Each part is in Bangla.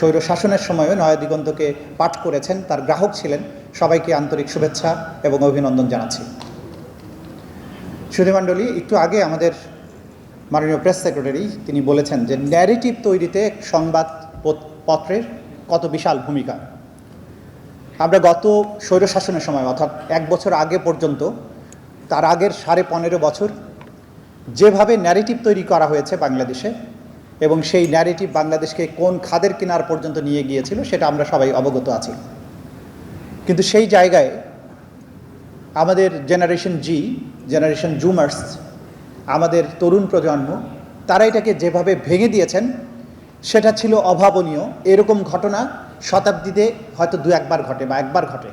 স্বৈর শাসনের সময়ও নয়া দিগন্তকে পাঠ করেছেন, তার গ্রাহক ছিলেন। সবাইকে আন্তরিক শুভেচ্ছা এবং অভিনন্দন জানাচ্ছি। সুধীমণ্ডলী একটু আগে আমাদের মাননীয় প্রেস সেক্রেটারি তিনি বলেছেন যে ন্যারেটিভ তৈরিতে সংবাদ পত্রের কত বিশাল ভূমিকা। আমরা গত স্বৈরশাসনের সময়, অর্থাৎ এক বছর আগে পর্যন্ত, তার আগের সাড়ে পনেরো বছর, যেভাবে ন্যারেটিভ তৈরি করা হয়েছে বাংলাদেশে এবং সেই ন্যারেটিভ বাংলাদেশকে কোন খাদের কিনার পর্যন্ত নিয়ে গিয়েছিল সেটা আমরা সবাই অবগত আছি। কিন্তু সেই জায়গায় আমাদের জেনারেশন জি জেনারেশন জুমার্স আমাদের তরুণ প্রজন্ম, তারা এটাকে যেভাবে ভেঙে দিয়েছেন, সেটা ছিল অভাবনীয়। এরকম ঘটনা শতাব্দীতে হয়তো দু একবার ঘটে বা একবার ঘটে।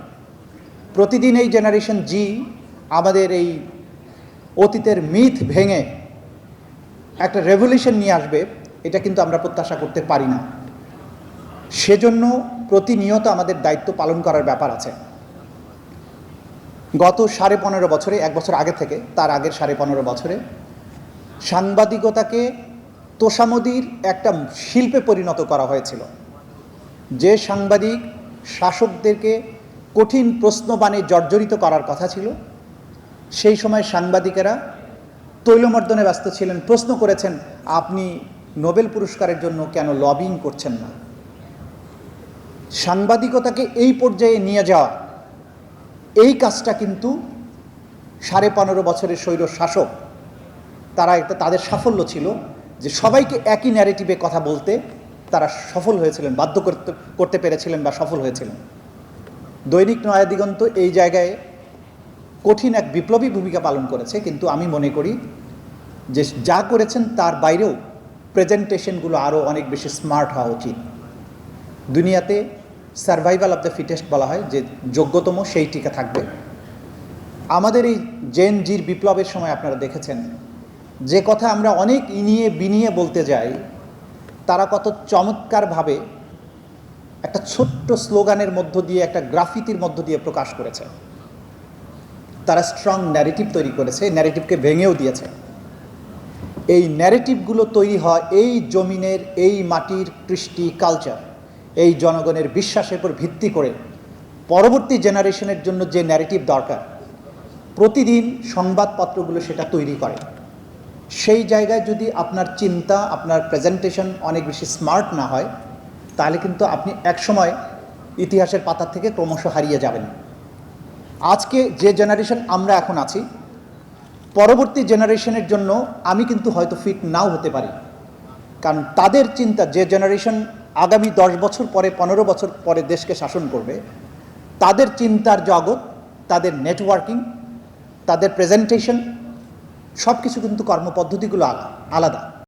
প্রতিদিন এই জেনারেশন জি আমাদের এই অতীতের মিথ ভেঙে একটা রেভলিউশন নিয়ে আসবে। এটা কিন্তু আমরা প্রত্যাশা করতে পারি না। সেজন্য প্রতিনিয়ত আমাদের দায়িত্ব পালন করার ব্যাপার আছে। গত সাড়ে পনেরো বছরে, এক বছর আগে থেকে, তার আগের সাড়ে পনেরো বছরে, সাংবাদিকতাকে তোষামদির একটা শিল্পে পরিণত করা হয়েছিল। যে সাংবাদিক শাসকদেরকে কঠিন প্রশ্নবাণে জর্জরিত করার কথা ছিল, সেই সময় সাংবাদিকেরা তৈলমর্দনে ব্যস্ত ছিলেন, প্রশ্ন করেছেন, আপনি নোবেল পুরস্কারের জন্য কেন লবিং করছেন না? সাংবাদিকতাকে এই পর্যায়ে নিয়ে যাওয়া, এই কাজটা কিন্তু সাড়ে পনেরো বছরের স্বৈর শাসক, তারা একটা তাদের সাফল্য ছিল যে সবাইকে একই ন্যারেটিভে কথা বলতে তারা সফল হয়েছিলেন, বাধ্য করতে করতে পেরেছিলেন বা সফল হয়েছিলেন। দৈনিক নয়া দিগন্ত এই জায়গায় কঠিন এক বিপ্লবী ভূমিকা পালন করেছে, কিন্তু আমি মনে করি যে যা করেছেন তার বাইরেও প্রেজেন্টেশনগুলো আরও অনেক বেশি স্মার্ট হওয়া উচিত। দুনিয়াতে সার্ভাইভাল অফ দ্য ফিটেস্ট বলা হয়, যে যোগ্যতম সেই টিকা থাকবে। আমাদের এই জেন জির বিপ্লবের সময় আপনারা দেখেছেন, যে কথা আমরা অনেক ইনিয়ে বিনিয়ে বলতে যাই, তারা কত চমৎকারভাবে একটা ছোট্ট স্লোগানের মধ্য দিয়ে, একটা গ্রাফিতির মধ্য দিয়ে প্রকাশ করেছে। তারা স্ট্রং ন্যারেটিভ তৈরি করেছে ন্যারেটিভকে ভেঙেও দিয়েছে। এই ন্যারেটিভগুলো তৈরি হয় এই জমিনের, এই মাটির কৃষ্টি কালচার এই জনগণের বিশ্বাসের উপর ভিত্তি করে পরবর্তী জেনারেশনের জন্য যে ন্যারেটিভ দরকার, প্রতিদিন সংবাদপত্রগুলো সেটা তৈরি করে। সেই জায়গায় যদি আপনার চিন্তা, আপনার প্রেজেন্টেশন অনেক বেশি স্মার্ট না হয়, তাহলে কিন্তু আপনি একসময় ইতিহাসের পাতা থেকে ক্রমশ হারিয়ে যাবেন। আজকে যে জেনারেশন আমরা এখন আছি পরবর্তী জেনারেশনের জন্য আমি কিন্তু হয়তো ফিট নাও হতে পারি। কারণ তাদের চিন্তা যে জেনারেশন আগামী দশ বছর পরে, পনেরো বছর পরে দেশকে শাসন করবে, তাদের চিন্তার জগৎ, তাদের নেটওয়ার্কিং তাদের প্রেজেন্টেশন সব কিছু কিন্তু কর্মপদ্ধতিগুলো আলা- আলাদা।